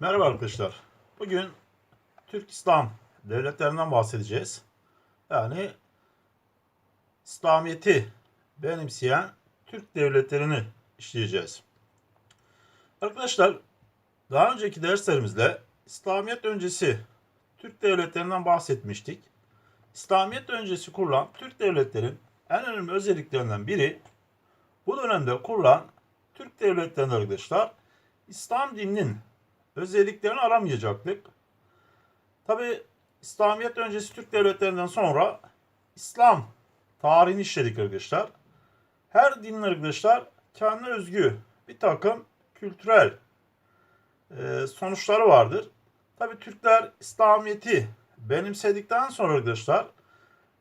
Merhaba arkadaşlar. Bugün Türk İslam devletlerinden bahsedeceğiz. Yani İslamiyet'i benimseyen Türk devletlerini işleyeceğiz. Arkadaşlar daha önceki derslerimizde İslamiyet öncesi Türk devletlerinden bahsetmiştik. İslamiyet öncesi kurulan Türk devletlerin en önemli özelliklerinden biri bu dönemde kurulan Türk devletlerinin arkadaşlar İslam dininin özelliklerini aramayacaktık. Tabi İslamiyet öncesi Türk devletlerinden sonra İslam tarihini işledik arkadaşlar. Her dinin arkadaşlar kendine özgü bir takım kültürel e, sonuçları vardır. Tabi Türkler İslamiyet'i benimsedikten sonra arkadaşlar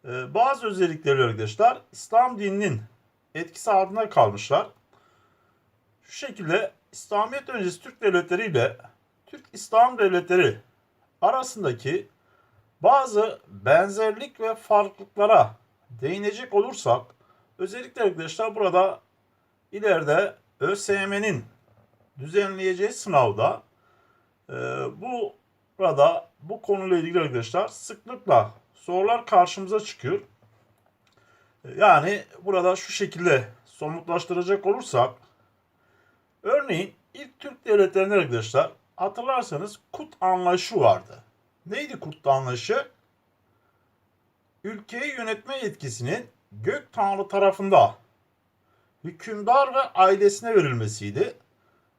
e, bazı özellikleri arkadaşlar İslam dininin etkisi altında kalmışlar. Şu şekilde İslamiyet öncesi Türk devletleri ile Türk İslam devletleri arasındaki bazı benzerlik ve farklılıklara değinecek olursak özellikle arkadaşlar burada ileride ÖSYM'nin düzenleyeceği sınavda e, bu burada bu konuyla ilgili arkadaşlar sıklıkla sorular karşımıza çıkıyor. E, Yani burada şu şekilde somutlaştıracak olursak örneğin ilk Türk devletlerinde arkadaşlar hatırlarsanız Kut anlayışı vardı. Neydi Kut anlayışı? Ülkeyi yönetme yetkisinin gök tanrı tarafında hükümdar ve ailesine verilmesiydi.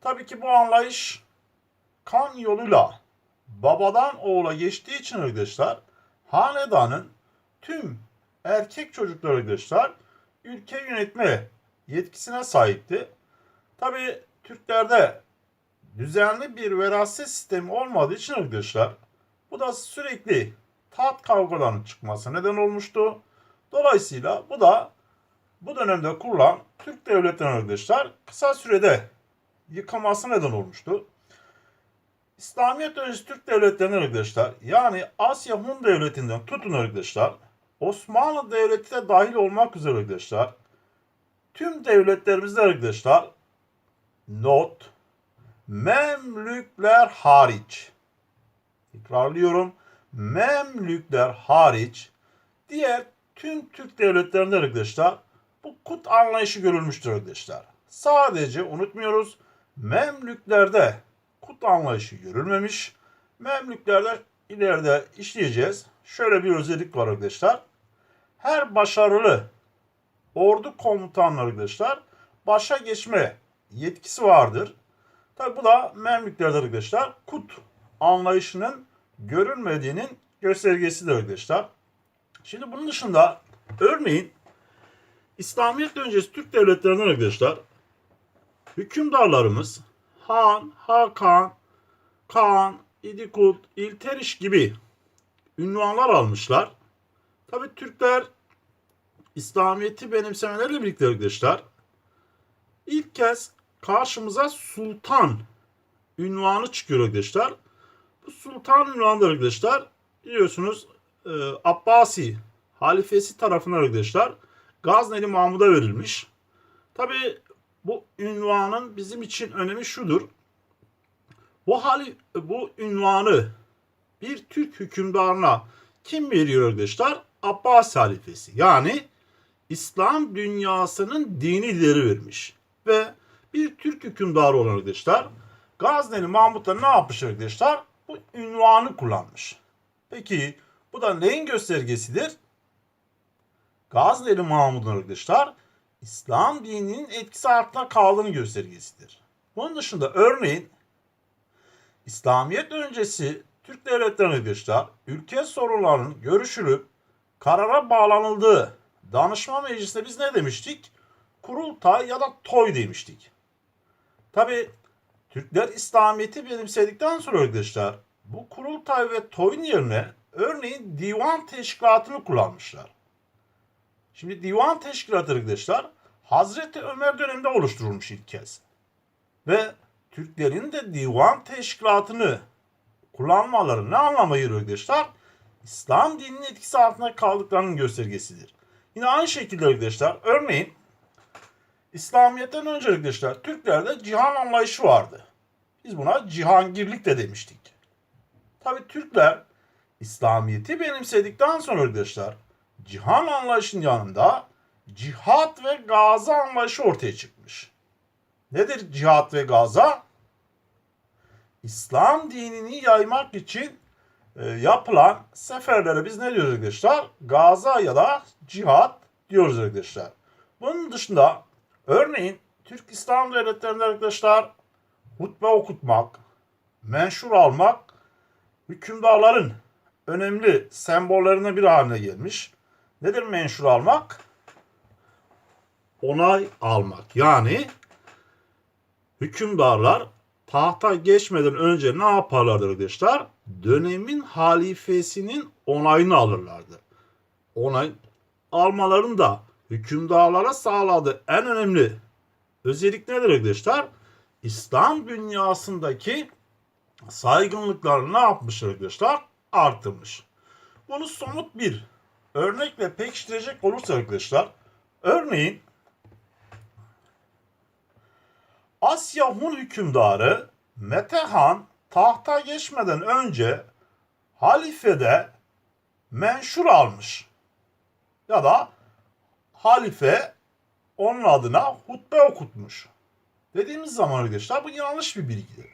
Tabii ki bu anlayış kan yoluyla babadan oğula geçtiği için arkadaşlar hanedanın tüm erkek çocukları arkadaşlar ülke yönetme yetkisine sahipti. Tabii Türklerde düzenli bir veraset sistemi olmadığı için arkadaşlar bu da sürekli taht kavgalarının çıkması neden olmuştu. Dolayısıyla bu da bu dönemde kurulan Türk devletlerinin arkadaşlar kısa sürede yıkılması neden olmuştu. İslamiyet öncesi Türk devletlerinin arkadaşlar yani Asya Hun devletinden tutun arkadaşlar Osmanlı devleti de dahil olmak üzere arkadaşlar tüm devletlerimizde arkadaşlar not Memlükler hariç. Tekrarlıyorum. Memlükler hariç diğer tüm Türk devletlerinde arkadaşlar bu kut anlayışı görülmüştür arkadaşlar. Sadece unutmuyoruz Memlüklerde kut anlayışı görülmemiş. Memlüklerde ileride işleyeceğiz. Şöyle bir özellik var arkadaşlar. Her başarılı ordu komutanları arkadaşlar başa geçme yetkisi vardır. Tabi bu da Memlüklerde arkadaşlar kut anlayışının görülmediğinin göstergesidir arkadaşlar. Şimdi bunun dışında örneğin İslamiyet öncesi Türk devletlerinden arkadaşlar hükümdarlarımız Han, Hakan, Kaan, İdikut, İlteriş gibi ünvanlar almışlar. Tabi Türkler İslamiyet'i benimsemeleriyle birlikte arkadaşlar ilk kez karşımıza sultan ünvanı çıkıyor arkadaşlar. Bu sultan ünvanı arkadaşlar biliyorsunuz e, Abbasi halifesi tarafından arkadaşlar Gazneli Mahmud'a verilmiş. Tabi bu ünvanın bizim için önemi şudur. Bu hali bu ünvanı bir Türk hükümdarına kim veriyor arkadaşlar? Abbas halifesi. Yani İslam dünyasının dini lideri vermiş. Ve bir Türk hükümdarı olan arkadaşlar Gazneli Mahmut da ne yapmış arkadaşlar? Bu ünvanı kullanmış. Peki bu da neyin göstergesidir? Gazneli Mahmud'un arkadaşlar İslam dininin etkisi altında kaldığını göstergesidir. Bunun dışında örneğin İslamiyet öncesi Türk devletleri arkadaşlar ülke sorunlarının görüşülüp karara bağlanıldığı danışma meclisinde biz ne demiştik? Kurultay ya da toy demiştik. Tabi Türkler İslamiyet'i benimsedikten sonra arkadaşlar bu kurultay ve toyun yerine örneğin divan teşkilatını kullanmışlar. Şimdi divan teşkilatı arkadaşlar Hazreti Ömer döneminde oluşturulmuş ilk kez. Ve Türklerin de divan teşkilatını kullanmaları ne anlama geliyor arkadaşlar? İslam dininin etkisi altında kaldıklarının göstergesidir. Yine aynı şekilde arkadaşlar örneğin İslamiyet'ten önce arkadaşlar Türklerde cihan anlayışı vardı. Biz buna cihangirlik de demiştik. Tabi Türkler İslamiyet'i benimsedikten sonra arkadaşlar cihan anlayışının yanında cihat ve gaza anlayışı ortaya çıkmış. Nedir cihat ve gaza? İslam dinini yaymak için e, yapılan seferlere biz ne diyoruz arkadaşlar? Gaza ya da cihat diyoruz arkadaşlar. Bunun dışında örneğin Türk İslam devletlerinde arkadaşlar hutbe okutmak, menşur almak hükümdarların önemli sembollerinden bir haline gelmiş. Nedir menşur almak? Onay almak. Yani hükümdarlar tahta geçmeden önce ne yaparlardı arkadaşlar? Dönemin halifesinin onayını alırlardı. Onay almalarında hükümdarlara sağladığı en önemli özellik nedir arkadaşlar? İslam dünyasındaki saygınlıklar ne yapmış arkadaşlar? Arttırmış. Bunu somut bir örnekle pekiştirecek olursa arkadaşlar, örneğin Asya Hun hükümdarı Metehan tahta geçmeden önce halifede menşur almış. Ya da halife onun adına hutbe okutmuş. Dediğimiz zaman arkadaşlar bu yanlış bir bilgidir.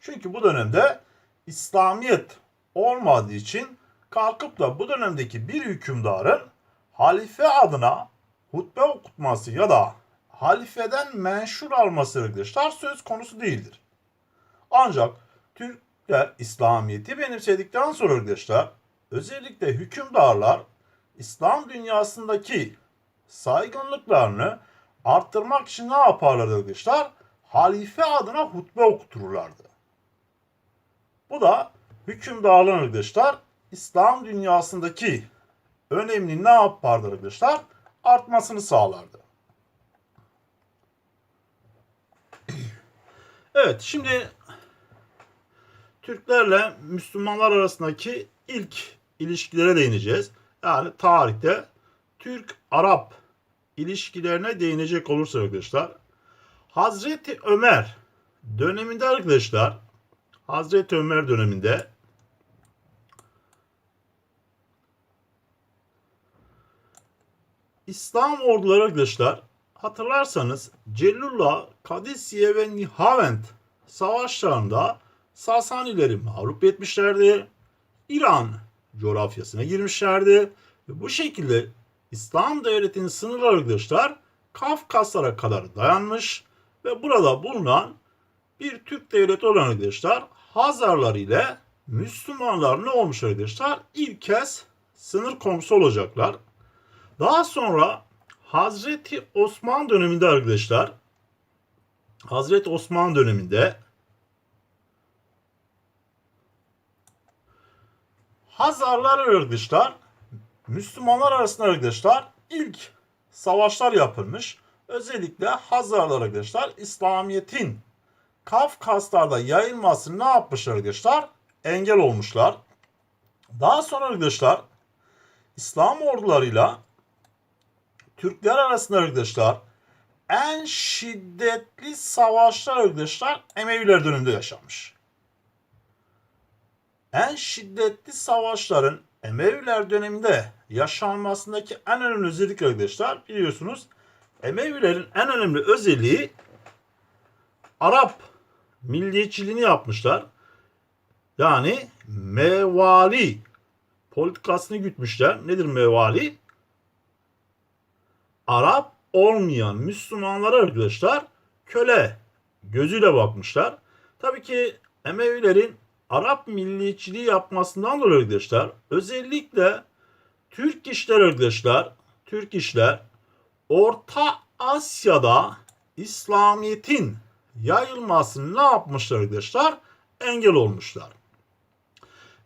Çünkü bu dönemde İslamiyet olmadığı için kalkıp da bu dönemdeki bir hükümdarın halife adına hutbe okutması ya da halifeden menşur alması arkadaşlar söz konusu değildir. Ancak Türkler İslamiyet'i benimsedikten sonra arkadaşlar özellikle hükümdarlar İslam dünyasındaki saygınlıklarını arttırmak için ne yaparlardı arkadaşlar? Halife adına hutbe okuturlardı. Bu da hükümdarların arkadaşlar İslam dünyasındaki önemli ne yapardı arkadaşlar? Artmasını sağlardı. Evet şimdi Türklerle Müslümanlar arasındaki ilk ilişkilere değineceğiz. Yani tarihte Türk-Arap ilişkilerine değinecek olursa arkadaşlar Hazreti Ömer döneminde arkadaşlar Hazreti Ömer döneminde İslam orduları arkadaşlar hatırlarsanız Cellullah, Kadisiye ve Nihavend savaşlarında Sasanileri mağlup etmişlerdi. İran coğrafyasına girmişlerdi. Ve bu şekilde İslam devletinin sınırları arkadaşlar Kafkaslara kadar dayanmış ve burada bulunan bir Türk devleti olan arkadaşlar Hazarlar ile Müslümanlar ne olmuş arkadaşlar? İlk kez sınır komşusu olacaklar. Daha sonra Hazreti Osman döneminde arkadaşlar Hazreti Osman döneminde Hazarlar arkadaşlar Müslümanlar arasında arkadaşlar ilk savaşlar yapılmış. Özellikle Hazarlar arkadaşlar İslamiyet'in Kafkaslar'da yayılmasını ne yapmışlar arkadaşlar? Engel olmuşlar. Daha sonra arkadaşlar İslam ordularıyla Türkler arasında arkadaşlar en şiddetli savaşlar arkadaşlar Emeviler döneminde yaşanmış. En şiddetli savaşların Emeviler döneminde yaşanmasındaki en önemli özellik arkadaşlar biliyorsunuz Emevilerin en önemli özelliği Arap milliyetçiliğini yapmışlar. Yani mevali politikasını gütmüşler. Nedir mevali? Arap olmayan Müslümanlara arkadaşlar köle gözüyle bakmışlar. Tabii ki Emevilerin Arap milliyetçiliği yapmasından dolayı arkadaşlar özellikle Türk işler arkadaşlar Türk işler Orta Asya'da İslamiyet'in yayılmasını ne yapmışlar arkadaşlar? Engel olmuşlar.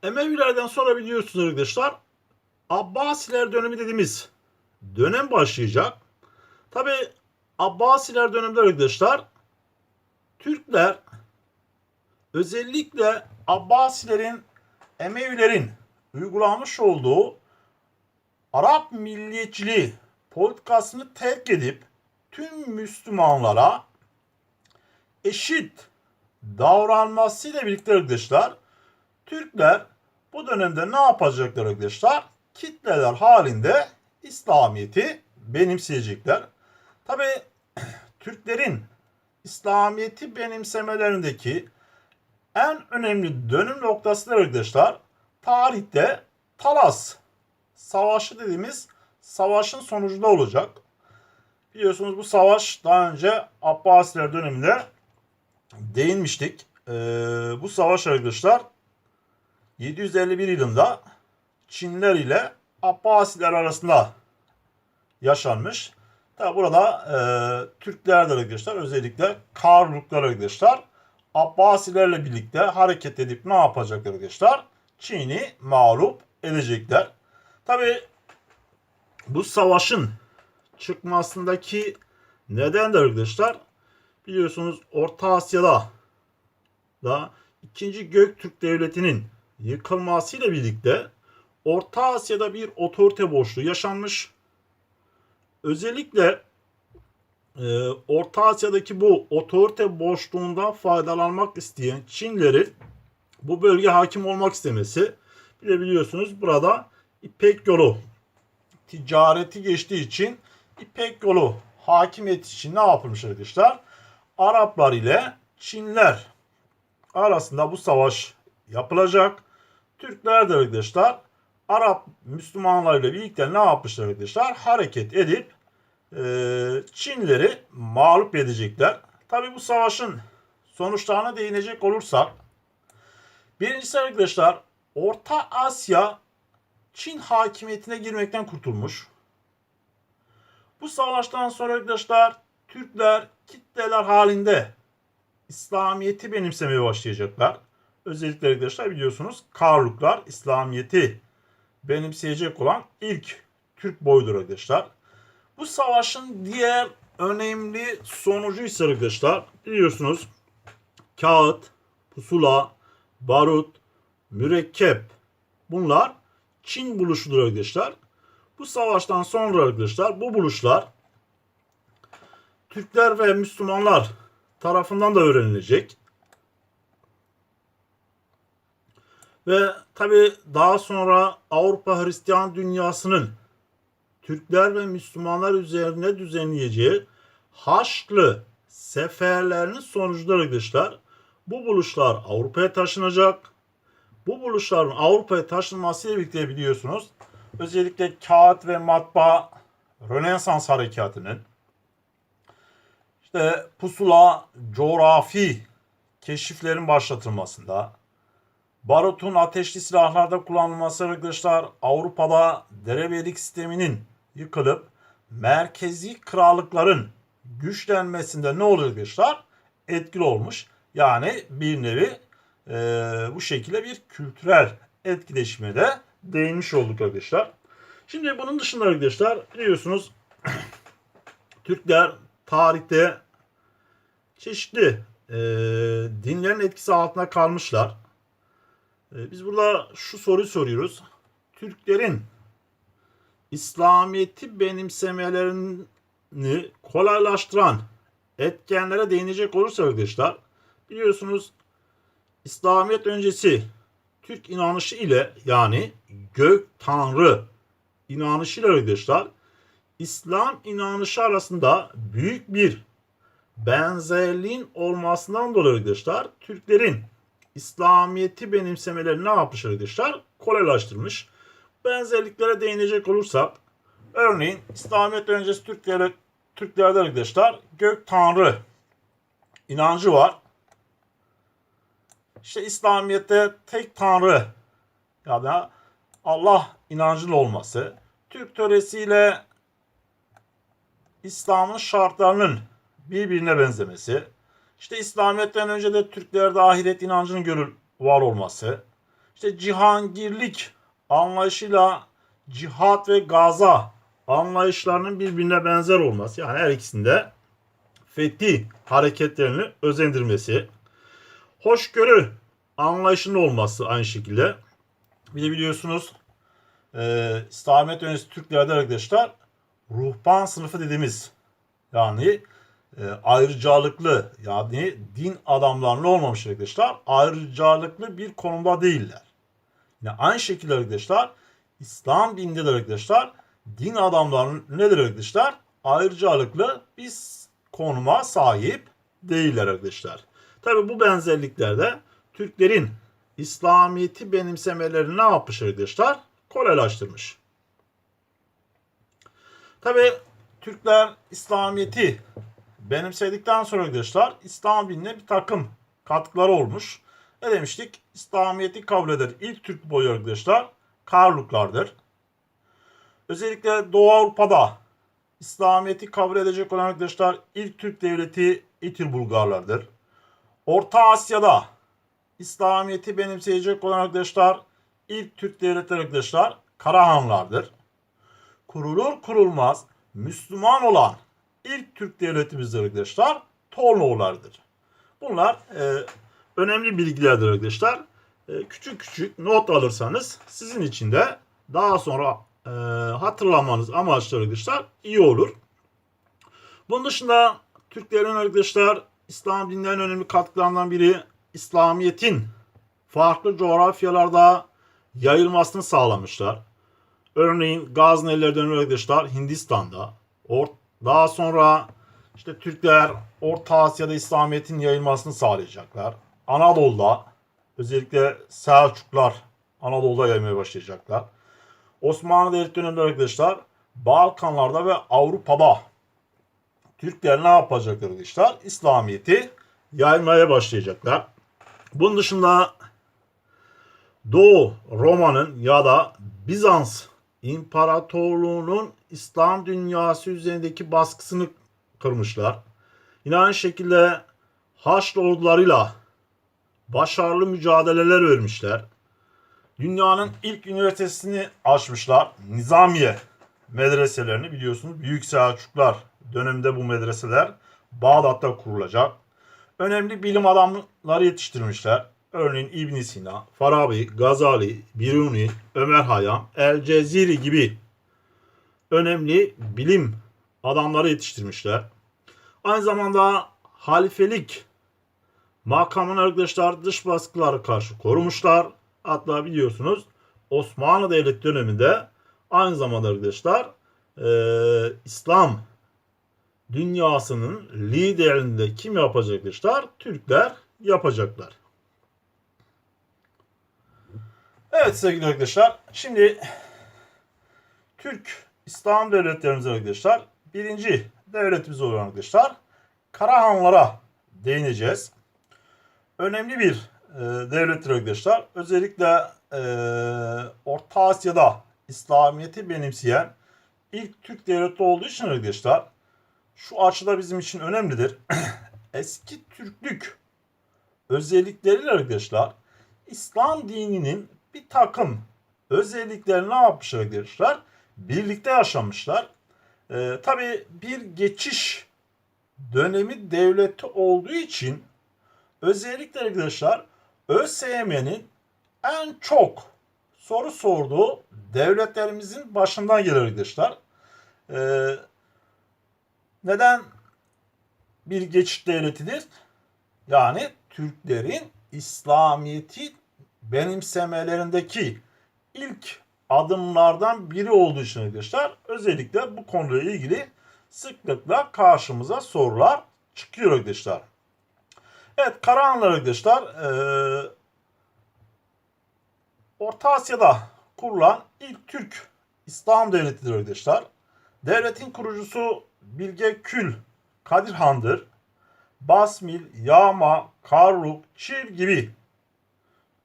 Emevilerden sonra biliyorsunuz arkadaşlar Abbasiler dönemi dediğimiz dönem başlayacak. Tabi Abbasiler döneminde arkadaşlar Türkler özellikle Abbasilerin Emevilerin uygulamış olduğu Arap milliyetçiliği politikasını terk edip tüm Müslümanlara eşit davranmasıyla birlikte arkadaşlar Türkler bu dönemde ne yapacaklar arkadaşlar? Kitleler halinde İslamiyet'i benimseyecekler. Tabi Türklerin İslamiyet'i benimsemelerindeki en önemli dönüm noktası da arkadaşlar tarihte Talas Savaşı dediğimiz savaşın sonucunda olacak. Biliyorsunuz bu savaş daha önce Abbasiler döneminde değinmiştik. Ee, bu savaş arkadaşlar 751 yılında Çinler ile Abbasiler arasında yaşanmış. Tabi burada e, Türkler de arkadaşlar özellikle Karluklar arkadaşlar Abbasilerle birlikte hareket edip ne yapacaklar arkadaşlar? Çin'i mağlup edecekler. Tabi bu savaşın çıkmasındaki neden de arkadaşlar biliyorsunuz Orta Asya'da da 2. Göktürk Devleti'nin yıkılmasıyla birlikte Orta Asya'da bir otorite boşluğu yaşanmış. Özellikle e, Orta Asya'daki bu otorite boşluğundan faydalanmak isteyen Çinlerin bu bölge hakim olmak istemesi. Bir de biliyorsunuz burada İpek yolu ticareti geçtiği için İpek yolu hakimiyet için ne yapılmış arkadaşlar? Araplar ile Çinler arasında bu savaş yapılacak. Türkler de arkadaşlar Arap Müslümanlarıyla birlikte ne yapmışlar arkadaşlar? Hareket edip e, Çinleri mağlup edecekler. Tabi bu savaşın sonuçlarına değinecek olursak birincisi arkadaşlar Orta Asya Çin hakimiyetine girmekten kurtulmuş. Bu savaştan sonra arkadaşlar Türkler kitleler halinde İslamiyet'i benimsemeye başlayacaklar. Özellikle arkadaşlar biliyorsunuz Karluklar İslamiyet'i benimseyecek olan ilk Türk boyudur arkadaşlar. Bu savaşın diğer önemli sonucu ise arkadaşlar biliyorsunuz kağıt, pusula, barut, mürekkep bunlar Çin buluşudur arkadaşlar. Bu savaştan sonra arkadaşlar bu buluşlar Türkler ve Müslümanlar tarafından da öğrenilecek. Ve tabi daha sonra Avrupa Hristiyan dünyasının Türkler ve Müslümanlar üzerine düzenleyeceği Haçlı seferlerinin sonucunda arkadaşlar bu buluşlar Avrupa'ya taşınacak. Bu buluşların Avrupa'ya taşınmasıyla birlikte biliyorsunuz özellikle kağıt ve matbaa Rönesans harekatının işte pusula coğrafi keşiflerin başlatılmasında barutun ateşli silahlarda kullanılması arkadaşlar Avrupa'da derebelik sisteminin yıkılıp merkezi krallıkların güçlenmesinde ne arkadaşlar? Etkili olmuş. Yani bir nevi e, bu şekilde bir kültürel etkileşime de değinmiş olduk arkadaşlar. Şimdi bunun dışında arkadaşlar biliyorsunuz Türkler tarihte çeşitli e, dinlerin etkisi altında kalmışlar. E, biz burada şu soruyu soruyoruz. Türklerin İslamiyet'i benimsemelerini kolaylaştıran etkenlere değinecek olursa arkadaşlar biliyorsunuz İslamiyet öncesi Türk inanışı ile yani gök tanrı inanışı ile arkadaşlar İslam inanışı arasında büyük bir benzerliğin olmasından dolayı arkadaşlar Türklerin İslamiyet'i benimsemeleri ne yapmış arkadaşlar? Kolaylaştırmış. Benzerliklere değinecek olursak örneğin İslamiyet öncesi Türklere, Türklerde arkadaşlar gök tanrı inancı var. İşte İslamiyet'te tek tanrı ya da Allah inancının olması, Türk töresiyle İslam'ın şartlarının birbirine benzemesi, işte İslamiyet'ten önce de Türklerde ahiret inancının görül var olması, işte cihangirlik anlayışıyla cihat ve gaza anlayışlarının birbirine benzer olması, yani her ikisinde fethi hareketlerini özendirmesi, hoşgörü anlayışının olması aynı şekilde. Bir de biliyorsunuz e, İslamiyet öncesi Türklerde arkadaşlar ruhban sınıfı dediğimiz yani e, ayrıcalıklı yani din adamlarına olmamış arkadaşlar ayrıcalıklı bir konumda değiller. Yine aynı şekilde arkadaşlar İslam dininde de arkadaşlar din adamları nedir arkadaşlar? Ayrıcalıklı bir konuma sahip değiller arkadaşlar. Tabi bu benzerliklerde Türklerin İslamiyet'i benimsemelerini ne yapmış arkadaşlar? Kolaylaştırmış. Tabi Türkler İslamiyet'i benimsedikten sonra arkadaşlar İslam dinine bir takım katkıları olmuş. Ne demiştik? İslamiyet'i kabul eden ilk Türk boyu arkadaşlar Karluklardır. Özellikle Doğu Avrupa'da İslamiyet'i kabul edecek olan arkadaşlar ilk Türk devleti İtir Bulgarlardır. Orta Asya'da İslamiyet'i benimseyecek olan arkadaşlar ilk Türk devletleri arkadaşlar Karahanlardır. Kurulur kurulmaz Müslüman olan ilk Türk devletimizdir arkadaşlar Tornoğullardır. Bunlar e, önemli bilgilerdir arkadaşlar. E, küçük küçük not alırsanız sizin için de daha sonra e, hatırlamanız amaçlı arkadaşlar iyi olur. Bunun dışında Türklerin arkadaşlar İslam dinine en önemli katkılarından biri İslamiyet'in farklı coğrafyalarda yayılmasını sağlamışlar. Örneğin Gazneliler dönemi arkadaşlar Hindistan'da. Daha sonra işte Türkler Orta Asya'da İslamiyet'in yayılmasını sağlayacaklar. Anadolu'da özellikle Selçuklar Anadolu'da yaymaya başlayacaklar. Osmanlı Devleti döneminde arkadaşlar Balkanlarda ve Avrupa'da Türkler ne yapacaklar arkadaşlar? İslamiyet'i yaymaya başlayacaklar. Bunun dışında Doğu Roma'nın ya da Bizans İmparatorluğu'nun İslam dünyası üzerindeki baskısını kırmışlar. Yine aynı şekilde Haçlı ordularıyla başarılı mücadeleler vermişler. Dünyanın ilk üniversitesini açmışlar. Nizamiye medreselerini biliyorsunuz. Büyük Selçuklar döneminde bu medreseler Bağdat'ta kurulacak. Önemli bilim adamları yetiştirmişler. Örneğin İbn Sina, Farabi, Gazali, Biruni, Ömer Hayyam, El Ceziri gibi önemli bilim adamları yetiştirmişler. Aynı zamanda halifelik makamını arkadaşlar dış baskılara karşı korumuşlar. Hatta biliyorsunuz Osmanlı Devleti döneminde aynı zamanda arkadaşlar e, İslam dünyasının liderini de kim yapacak arkadaşlar? Türkler yapacaklar. Evet sevgili arkadaşlar. Şimdi Türk İslam devletlerimiz arkadaşlar birinci devletimiz olan arkadaşlar Karahanlara değineceğiz. Önemli bir e, devlettir arkadaşlar. Özellikle e, Orta Asya'da İslamiyet'i benimseyen ilk Türk devleti olduğu için arkadaşlar şu açıda bizim için önemlidir. Eski Türklük özellikleriyle arkadaşlar İslam dininin bir takım özelliklerini ne yapmışlar arkadaşlar? Birlikte yaşamışlar. Ee, Tabi bir geçiş dönemi devleti olduğu için özellikle arkadaşlar ÖSYM'nin en çok soru sorduğu devletlerimizin başından gelir arkadaşlar. Ee, neden bir geçiş devletidir? Yani Türklerin İslamiyet'i benimsemelerindeki ilk adımlardan biri olduğu için arkadaşlar özellikle bu konuyla ilgili sıklıkla karşımıza sorular çıkıyor arkadaşlar. Evet Karahanlar arkadaşlar e, Orta Asya'da kurulan ilk Türk İslam devletidir arkadaşlar. Devletin kurucusu Bilge Kül Kadir Han'dır. Basmil, Yağma, Karluk, Çil gibi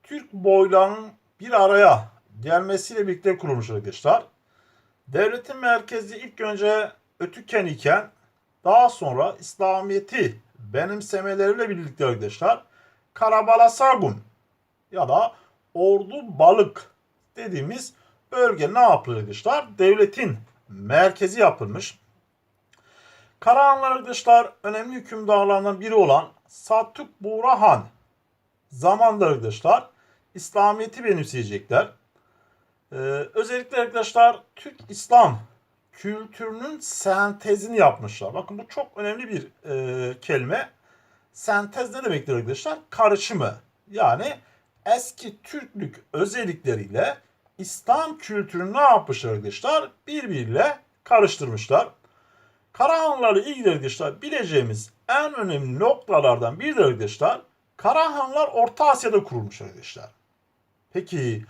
Türk boylarının bir araya gelmesiyle birlikte kurulmuş arkadaşlar. Devletin merkezi ilk önce Ötüken iken daha sonra İslamiyet'i benimsemeleriyle birlikte arkadaşlar Karabalasagun ya da Ordu Balık dediğimiz bölge ne yapılır arkadaşlar? Devletin merkezi yapılmış. Karahanlar arkadaşlar önemli hükümdarlarından biri olan Satuk Burahan zamanda arkadaşlar İslamiyet'i benimseyecekler. Ee, özellikle arkadaşlar Türk İslam kültürünün sentezini yapmışlar. Bakın bu çok önemli bir e, kelime. Sentez ne demektir arkadaşlar? Karışımı. Yani eski Türklük özellikleriyle İslam kültürünü ne yapmışlar arkadaşlar? Birbiriyle karıştırmışlar. Karahanlarla ilgili arkadaşlar bileceğimiz en önemli noktalardan biri de arkadaşlar Karahanlar Orta Asya'da kurulmuş arkadaşlar. Peki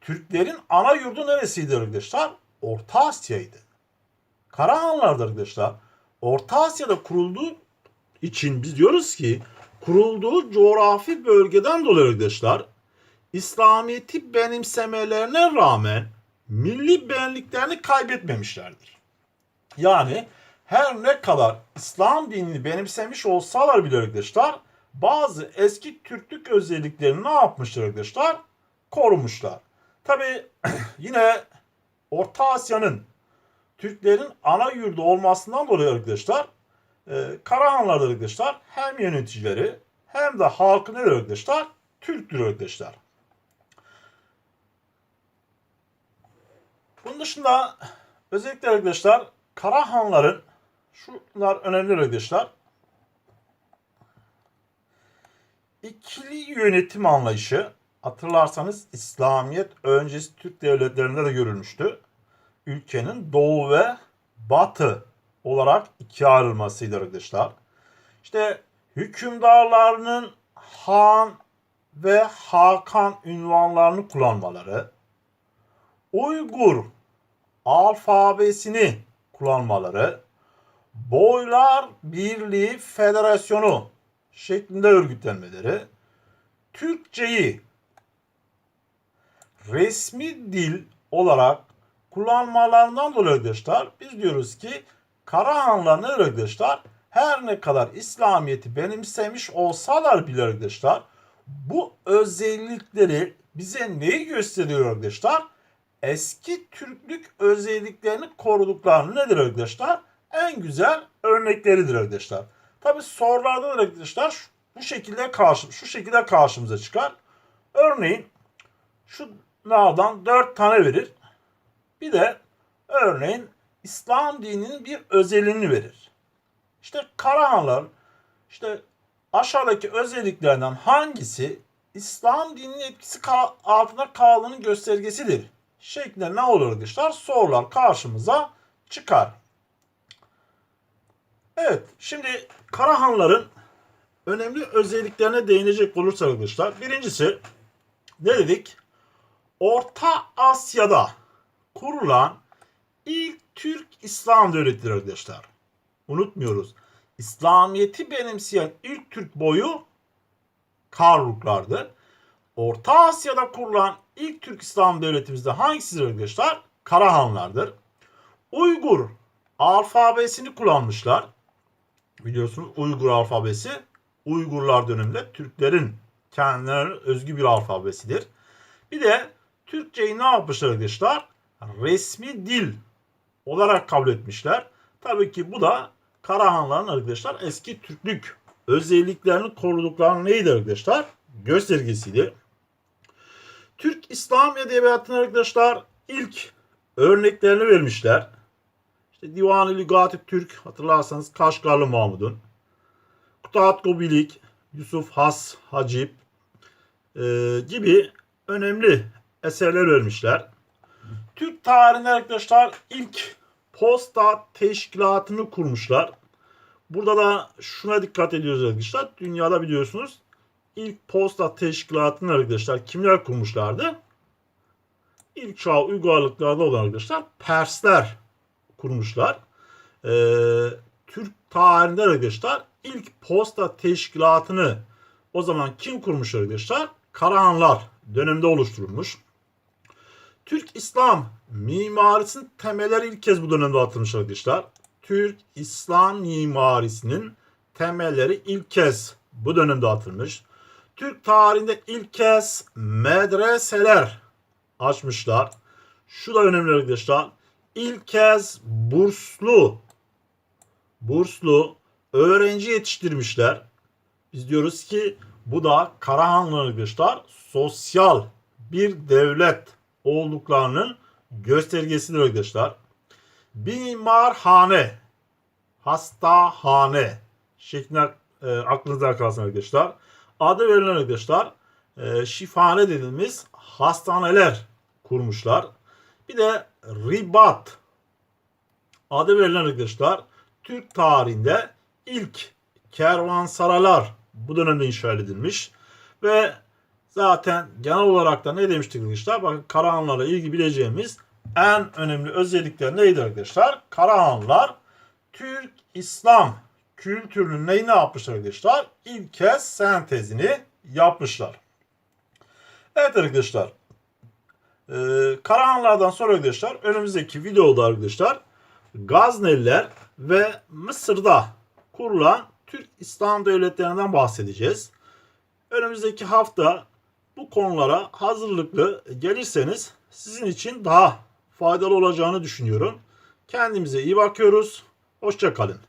Türklerin ana yurdu neresiydi arkadaşlar? Orta Asya'ydı. Karahanlar'da arkadaşlar Orta Asya'da kurulduğu için biz diyoruz ki kurulduğu coğrafi bölgeden dolayı arkadaşlar İslamiyet'i benimsemelerine rağmen milli benliklerini kaybetmemişlerdir. Yani her ne kadar İslam dinini benimsemiş olsalar bile arkadaşlar bazı eski Türklük özelliklerini ne yapmışlar arkadaşlar? Korumuşlar. Tabi yine Orta Asya'nın Türklerin ana yurdu olmasından dolayı arkadaşlar e, Karahanlar'da arkadaşlar hem yöneticileri hem de halkı nedir arkadaşlar? Türktür arkadaşlar. Bunun dışında özellikle arkadaşlar Karahanların şunlar önemli arkadaşlar. İkili yönetim anlayışı hatırlarsanız İslamiyet öncesi Türk devletlerinde de görülmüştü. Ülkenin doğu ve batı olarak ikiye ayrılmasıydı arkadaşlar. İşte hükümdarlarının Han ve Hakan ünvanlarını kullanmaları, Uygur alfabesini kullanmaları, Boylar Birliği Federasyonu şeklinde örgütlenmeleri, Türkçeyi resmi dil olarak kullanmalarından dolayı arkadaşlar biz diyoruz ki Karahanlar ne arkadaşlar her ne kadar İslamiyet'i benimsemiş olsalar bile arkadaşlar bu özellikleri bize neyi gösteriyor arkadaşlar? Eski Türklük özelliklerini koruduklarını nedir arkadaşlar? En güzel örnekleridir arkadaşlar. Tabi sorularda da arkadaşlar bu şekilde karşı şu şekilde karşımıza çıkar. Örneğin şunlardan dört tane verir. Bir de örneğin İslam dininin bir özelliğini verir. İşte Karahanlar işte aşağıdaki özelliklerden hangisi İslam dininin etkisi altında kaldığının göstergesidir? Şeklinde ne olur arkadaşlar? Sorular karşımıza çıkar. Evet, şimdi Karahanların önemli özelliklerine değinecek olursak arkadaşlar. Birincisi ne dedik? Orta Asya'da kurulan ilk Türk İslam devletidir arkadaşlar. Unutmuyoruz. İslamiyet'i benimseyen ilk Türk boyu Karluklardı. Orta Asya'da kurulan ilk Türk İslam devletimizde hangisidir arkadaşlar? Karahanlardır. Uygur alfabesini kullanmışlar. Biliyorsunuz Uygur alfabesi Uygurlar döneminde Türklerin kendilerine özgü bir alfabesidir. Bir de Türkçeyi ne yapmışlar arkadaşlar? Resmi dil olarak kabul etmişler. Tabii ki bu da Karahanların arkadaşlar eski Türklük özelliklerini koruduklarının neydi arkadaşlar? Göstergesiydi. Türk İslam Edebiyatı'nın arkadaşlar ilk örneklerini vermişler. İşte Divan-ı Lügat-ı Türk hatırlarsanız Kaşgarlı Mahmud'un. Kutat Gobilik, Yusuf Has Hacip e, gibi önemli eserler vermişler. Türk tarihinde arkadaşlar ilk posta teşkilatını kurmuşlar. Burada da şuna dikkat ediyoruz arkadaşlar. Dünyada biliyorsunuz ilk posta teşkilatını arkadaşlar kimler kurmuşlardı? İlk çağ uygarlıklarda olan arkadaşlar Persler kurmuşlar. Ee, Türk tarihinde arkadaşlar ilk posta teşkilatını o zaman kim kurmuş arkadaşlar? Karahanlar döneminde oluşturulmuş. Türk İslam mimarisinin temelleri ilk kez bu dönemde atılmış arkadaşlar. Türk İslam mimarisinin temelleri ilk kez bu dönemde atılmış. Türk tarihinde ilk kez medreseler açmışlar. Şu da önemli arkadaşlar. İlk kez burslu burslu öğrenci yetiştirmişler. Biz diyoruz ki bu da Karahanlı arkadaşlar sosyal bir devlet olduklarının göstergesidir arkadaşlar. bimarhane, hastahane şeklinde e, aklınızda kalsın arkadaşlar. Adı verilen arkadaşlar e, şifane dediğimiz hastaneler kurmuşlar. Bir de ribat adı verilen arkadaşlar Türk tarihinde ilk kervansaralar bu dönemde inşa edilmiş ve zaten genel olarak da ne demiştik arkadaşlar? Bakın Karahanlarla ilgili bileceğimiz en önemli özellikler neydi arkadaşlar? Karahanlar Türk İslam kültürünün neyini yapmışlar arkadaşlar? İlk kez sentezini yapmışlar. Evet arkadaşlar. Ee, Karahanlardan sonra arkadaşlar önümüzdeki videoda arkadaşlar Gazneliler ve Mısır'da kurulan Türk İslam devletlerinden bahsedeceğiz. Önümüzdeki hafta bu konulara hazırlıklı gelirseniz sizin için daha faydalı olacağını düşünüyorum. Kendimize iyi bakıyoruz. Hoşçakalın.